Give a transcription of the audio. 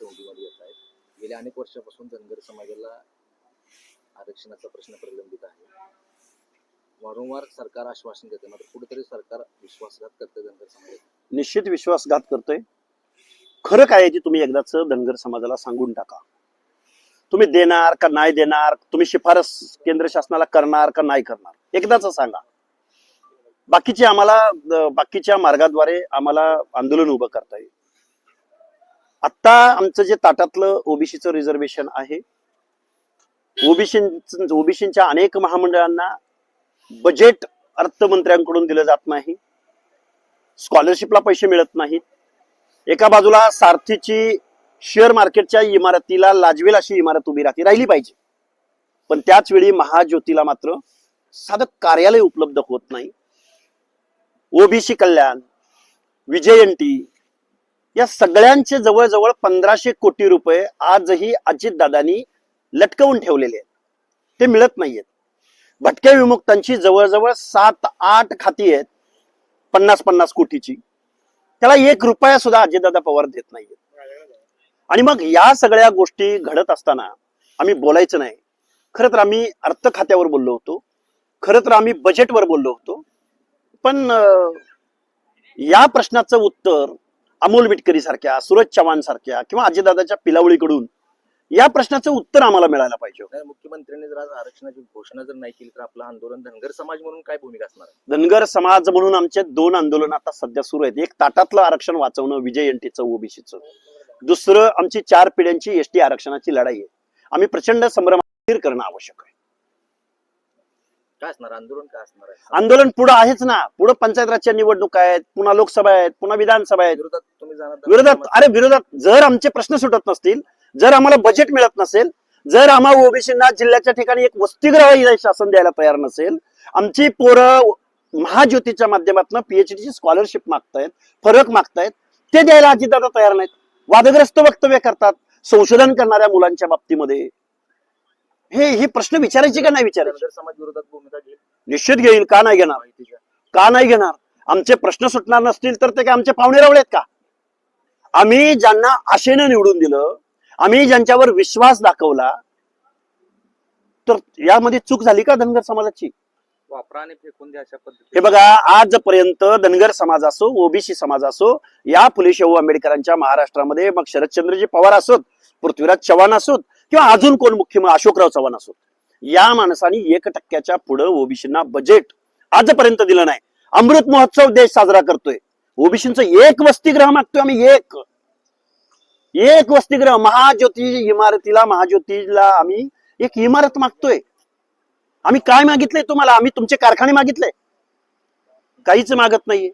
चौकीमध्ये येत आहेत. गेल्या अनेक वर्षापासून धनगर समाजाला आरक्षणाचा प्रश्न प्रलंबित आहे. वारंवार सरकार आश्वासन देते मात्र कुठेतरी सरकार विश्वासघात करते धनगर समाजात निश्चित विश्वासघात करतोय खरं काय आहे ते तुम्ही एकदाच धनगर समाजाला सांगून टाका? तुम्ही देणार का नाही देणार? तुम्ही शिफारस केंद्र शासनाला करणार का नाही करणार? एकदाच सांगा. बाकीचे आम्हाला बाकीच्या मार्गाद्वारे आम्हाला आंदोलन उभं करता येईल. आत्ता आमचं जे ताटातलं ओबीसीचं रिझर्वेशन आहे ओबीसी ओबीसीच्या अनेक महामंडळांना बजेट अर्थमंत्र्यांकडून दिलं जात नाही स्कॉलरशिपला पैसे मिळत नाहीत. एका बाजूला सारथीची शेअर मार्केटच्या इमारतीला लाजवेल अशी इमारत उभी राहते राहिली पाहिजे. पण त्याच वेळी महाज्योतीला मात्र साधं कार्यालय उपलब्ध होत नाही. ओबीसी कल्याण विजयंती या सगळ्यांचे जवळजवळ पंधराशे कोटी रुपये आजही अजितदादांनी लटकवून ठेवलेले आहेत. ते मिळत नाहीयेत. भटक्या विमुक्तांची जवळजवळ सात आठ खाती आहेत पन्नास पन्नास कोटीची. त्याला एक रुपया सुद्धा अजितदादा पवार देत नाहीये आणि मग या सगळ्या गोष्टी घडत असताना आम्ही बोलायचं नाही. खरं तर आम्ही अर्थ खात्यावर बोललो होतो. खरं तर आम्ही बजेटवर बोललो होतो. पण या प्रश्नाचं उत्तर अमोल बिटकरी सारख्या सूरज चव्हाण सारख्या किंवा अजितदादाच्या पिलावळीकडून या प्रश्नाचं उत्तर आम्हाला मिळायला पाहिजे मुख्यमंत्र्यांनी जर आज आरक्षणाची घोषणा जर नाही केली तर आपलं आंदोलन धनगर समाज म्हणून काय भूमिका असणार? धनगर समाज म्हणून आमचे दोन आंदोलन आता सध्या सुरू आहेत. एक ताटातलं आरक्षण वाचवणं विजयंतीचं ओबीसीचं. दुसरं आमची चार पिढ्यांची एसटी आरक्षणाची लढाई आहे. आम्ही प्रचंड संभ्रम करणं आवश्यक आहे. काय असणार? आंदोलन काय असणार आहे? आंदोलन पुढं आहेच ना. पुढं पंचायत राजच्या निवडणुका आहेत पुन्हा लोकसभा आहेत पुन्हा विधानसभा आहेत. विरोधात अरे विरोधात जर आमचे प्रश्न सुटत नसतील जर आम्हाला बजेट मिळत नसेल जर आम्हा ओबीसींना जिल्ह्याच्या ठिकाणी एक वसतिगृह हे शासन द्यायला तयार नसेल आमची पोरं महाज्योतीच्या माध्यमातून पीएचडीची स्कॉलरशिप मागतायत फरक मागतायत ते द्यायला अजितदादा तयार नाहीत. वादग्रस्त वक्तव्य करतात संशोधन करणाऱ्या मुलांच्या बाबतीमध्ये. हे हे प्रश्न विचारायचे का नाही विचारायचे? समाज विरोधात भूमिका घेईल. निश्चित घेईल का नाही घेणार? का नाही घेणार? आमचे प्रश्न सुटणार नसतील तर ते काय आमचे पाहुणे रावळे आहेत का? आम्ही ज्यांना आशेनं निवडून दिलं आम्ही ज्यांच्यावर विश्वास दाखवला तर यामध्ये चूक झाली का धनगर समाजाची? वापरा आणि फेकून द्या अशा हे पद्धतीने बघा आजपर्यंत धनगर समाज असो ओबीसी समाज असो या फुले शाहू आंबेडकरांच्या महाराष्ट्रामध्ये मग शरदचंद्रजी पवार असोत पृथ्वीराज चव्हाण असोत किंवा अजून कोण मुख्यमंत्री अशोकराव चव्हाण असोत या माणसाने एक टक्क्याच्या पुढं ओबीसींना बजेट आजपर्यंत दिलं नाही. अमृत महोत्सव देश साजरा करतोय. ओबीसींचं एक वसतिग्रह मागतोय आम्ही एक. एक वसतिग्रह महाज्योती इमारतीला महाज्योतीला आम्ही एक इमारत मागतोय. आम्ही काय मागितलंय तुम्हाला? आम्ही तुमचे कारखाने मागितले. काहीच मागत नाहीये.